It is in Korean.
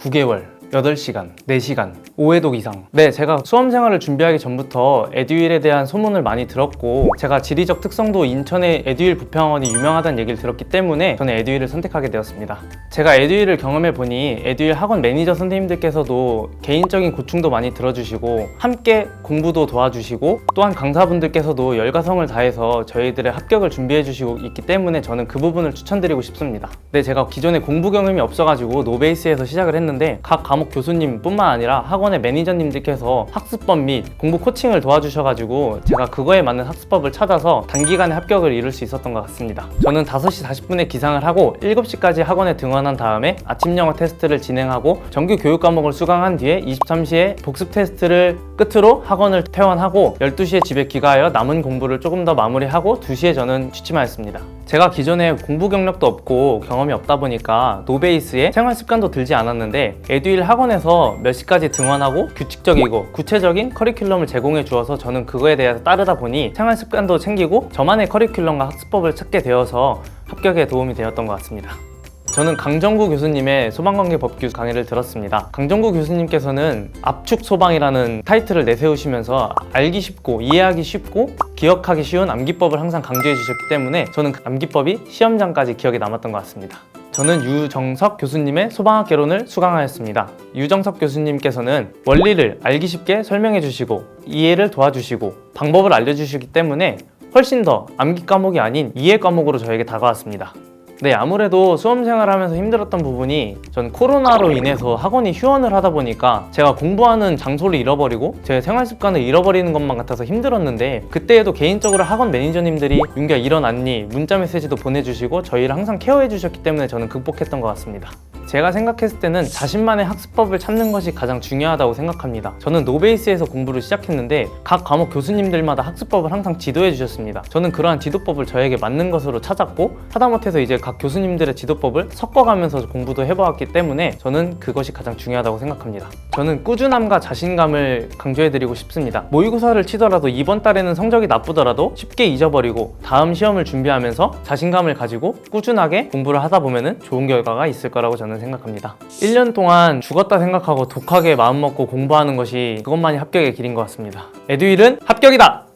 9개월 8시간, 4시간, 5회독 이상. 네, 제가 수험 생활을 준비하기 전부터 에듀윌에 대한 소문을 많이 들었고, 제가 지리적 특성도 인천의 에듀윌 부평원이 유명하다는 얘기를 들었기 때문에 저는 에듀윌을 선택하게 되었습니다. 제가 에듀윌을 경험해 보니 에듀윌 학원 매니저 선생님들께서도 개인적인 고충도 많이 들어주시고, 함께 공부도 도와주시고, 또한 강사분들께서도 열과성을 다해서 저희들의 합격을 준비해 주시고 있기 때문에 저는 그 부분을 추천드리고 싶습니다. 네, 제가 기존에 공부 경험이 없어가지고 노베이스에서 시작을 했는데 각 과목 교수님뿐만 아니라 학원의 매니저님들께서 학습법 및 공부 코칭을 도와주셔가지고 제가 그거에 맞는 학습법을 찾아서 단기간에 합격을 이룰 수 있었던 것 같습니다. 저는 5시 40분에 기상을 하고 7시까지 학원에 등원한 다음에 아침 영어 테스트를 진행하고 정규 교육 과목을 수강한 뒤에 23시에 복습 테스트를 끝으로 학원을 퇴원하고 12시에 집에 귀가하여 남은 공부를 조금 더 마무리하고 2시에 저는 취침하였습니다. 제가 기존에 공부 경력도 없고 경험이 없다 보니까 노베이스에 생활 습관도 들지 않았는데 에듀윌 학원에서 몇 시까지 등원하고 규칙적이고 구체적인 커리큘럼을 제공해 주어서 저는 그거에 대해서 따르다 보니 생활 습관도 챙기고 저만의 커리큘럼과 학습법을 찾게 되어서 합격에 도움이 되었던 것 같습니다. 저는 강정구 교수님의 소방관계 법규 강의를 들었습니다. 강정구 교수님께서는 압축 소방이라는 타이틀을 내세우시면서 알기 쉽고 이해하기 쉽고 기억하기 쉬운 암기법을 항상 강조해 주셨기 때문에 저는 그 암기법이 시험장까지 기억에 남았던 것 같습니다. 저는 유정석 교수님의 소방학 개론을 수강하였습니다. 유정석 교수님께서는 원리를 알기 쉽게 설명해 주시고 이해를 도와주시고 방법을 알려주시기 때문에 훨씬 더 암기 과목이 아닌 이해 과목으로 저에게 다가왔습니다. 네, 아무래도 수험 생활 하면서 힘들었던 부분이 전 코로나로 인해서 학원이 휴원을 하다 보니까 제가 공부하는 장소를 잃어버리고 제 생활 습관을 잃어버리는 것만 같아서 힘들었는데 그때에도 개인적으로 학원 매니저님들이 윤기야 일어났니 문자 메시지도 보내주시고 저희를 항상 케어해 주셨기 때문에 저는 극복했던 것 같습니다. 제가 생각했을 때는 자신만의 학습법을 찾는 것이 가장 중요하다고 생각합니다. 저는 노베이스에서 공부를 시작했는데 각 과목 교수님들마다 학습법을 항상 지도해 주셨습니다. 저는 그러한 지도법을 저에게 맞는 것으로 찾았고 하다못해서 이제 각 교수님들의 지도법을 섞어가면서 공부도 해보았기 때문에 저는 그것이 가장 중요하다고 생각합니다. 저는 꾸준함과 자신감을 강조해드리고 싶습니다. 모의고사를 치더라도 이번 달에는 성적이 나쁘더라도 쉽게 잊어버리고 다음 시험을 준비하면서 자신감을 가지고 꾸준하게 공부를 하다 보면 좋은 결과가 있을 거라고 저는 생각합니다. 1년 동안 죽었다 생각하고 독하게 마음먹고 공부하는 것이 그것만이 합격의 길인 것 같습니다. 에듀윌은 합격이다!